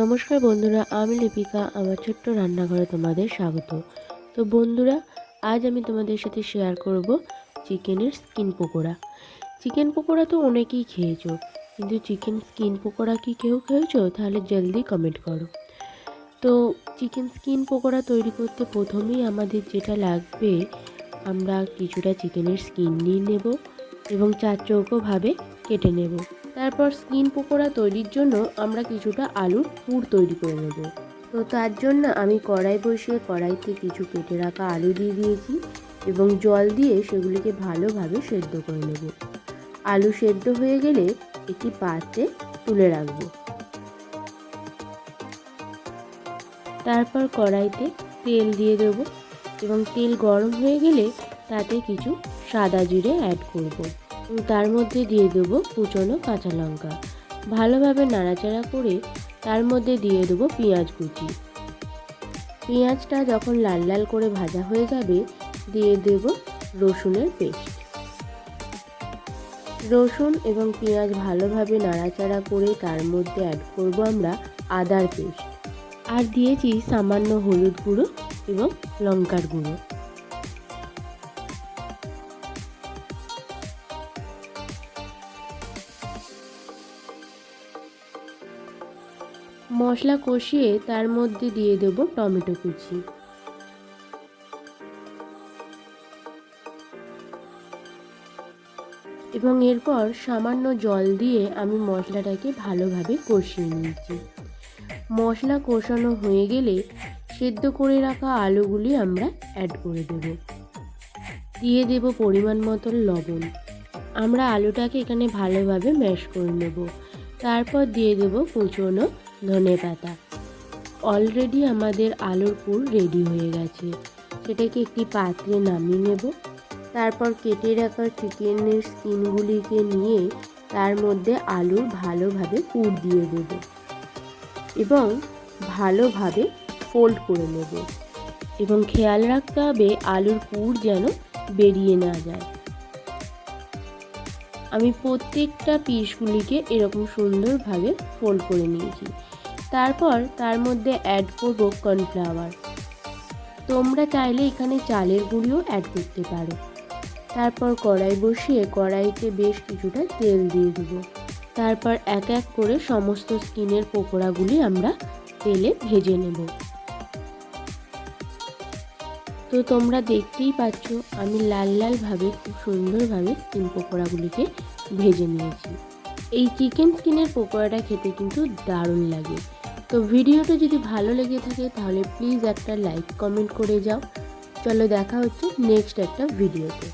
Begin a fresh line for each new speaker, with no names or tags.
নমস্কার বন্ধুরা, আমি লিপিকা, আমার ছোট্ট রান্নাঘরে তোমাদের স্বাগত। তো বন্ধুরা, আজ আমি তোমাদের সাথে শেয়ার করব চিকেনের স্কিন পকোড়া। চিকেন পকোড়া তো অনেকেই খেয়েছো, কিন্তু চিকেন স্কিন পকোড়া কি কেউ খেয়েছো? তাহলে জলদি কমেন্ট করো। তো চিকেন স্কিন পকোড়া তৈরি করতে প্রথমেই আমাদের যেটা লাগবে, আমরা কিছুটা চিকেনের স্কিন নিয়ে নেব এবং চার চৌকোভাবে কেটে নেব। তারপর স্কিন পকোড়া তৈরির জন্য আমরা কিছুটা আলুর পুর তৈরি করে নেব। তো তার জন্য আমি কড়াই বসিয়ে কড়াইতে কিছু কেটে রাখা আলু দিয়ে দিয়েছি এবং জল দিয়ে সেগুলিকে ভালোভাবে সেদ্ধ করে নেব। আলু সেদ্ধ হয়ে গেলে একটি পাত্রে তুলে রাখব। তারপর কড়াইতে তেল দিয়ে দেব এবং তেল গরম হয়ে গেলে তাতে কিছু সাদা জিরে অ্যাড করব। তার মধ্যে দিয়ে দেবো কুচনো কাঁচা লঙ্কা। ভালোভাবে নাড়াচাড়া করে তার মধ্যে দিয়ে দেবো পেঁয়াজ কুচি। পেঁয়াজটা যখন লাল লাল করে ভাজা হয়ে যাবে, দিয়ে দেব রসুনের পেস্ট। রসুন এবং পেঁয়াজ ভালোভাবে নাড়াচাড়া করে তার মধ্যে অ্যাড করব আমরা আদার পেস্ট। আর দিয়েছি সামান্য হলুদ গুঁড়ো এবং লঙ্কার গুঁড়ো। মশলা কষিয়ে তার মধ্যে দিয়ে দেব টমেটো কুচি। এবং এরপর সামান্য জল দিয়ে আমি মশলাটাকে ভালোভাবে কষিয়ে নিয়েছি। মশলা কষানো হয়ে গেলে সেদ্ধ করে রাখা আলুগুলি আমরা অ্যাড করে দেব। দিয়ে দেব পরিমাণ মতো লবণ। আমরা আলুটাকে এখানে ভালোভাবে ম্যাশ করে নেব। তারপর দিয়ে দেব কুচনো ধনে পাতা। অলরেডি আমাদের আলুর পুর রেডি হয়ে গেছে। সেটাকে একটি পাত্রে নামিয়ে নেব। তারপর কেটে রাখা চিকেনের স্কিনগুলিকে নিয়ে তার মধ্যে আলুর ভালোভাবে পুর দিয়ে দেব। এবং ভালোভাবে ফোল্ড করে নেব। এবং খেয়াল রাখতে হবে আলুর পুর যেন বেরিয়ে না যায়। আমি প্রত্যেকটা পিসগুলিকে এরকম সুন্দরভাবে ফোল্ড করে নিয়েছি। তারপর তার মধ্যে অ্যাড করব কর্নফ্লাওয়ার তোমরা চাইলে এখানে চালের গুঁড়িও অ্যাড করতে পারো। তারপর কড়াই বসিয়ে কড়াইতে বেশ কিছুটা তেল দিয়ে দেবো। তারপর এক এক করে সমস্ত স্কিনের পকোড়াগুলি আমরা তেলে ভেজে নেব। তো তোমরা দেখতেই পাচ্ছ, আমি লাল লালভাবে, খুব সুন্দরভাবে স্কিন পকোড়াগুলিকে ভেজে নিয়েছি। এই চিকেন স্কিনের পকোড়াটা খেতে কিন্তু দারুণ লাগে। তো ভিডিওটা যদি ভালো লেগে থাকে, তাহলে প্লিজ একটা লাইক কমেন্ট করে যাও। চলো দেখা হচ্ছে নেক্সট একটা ভিডিওতে।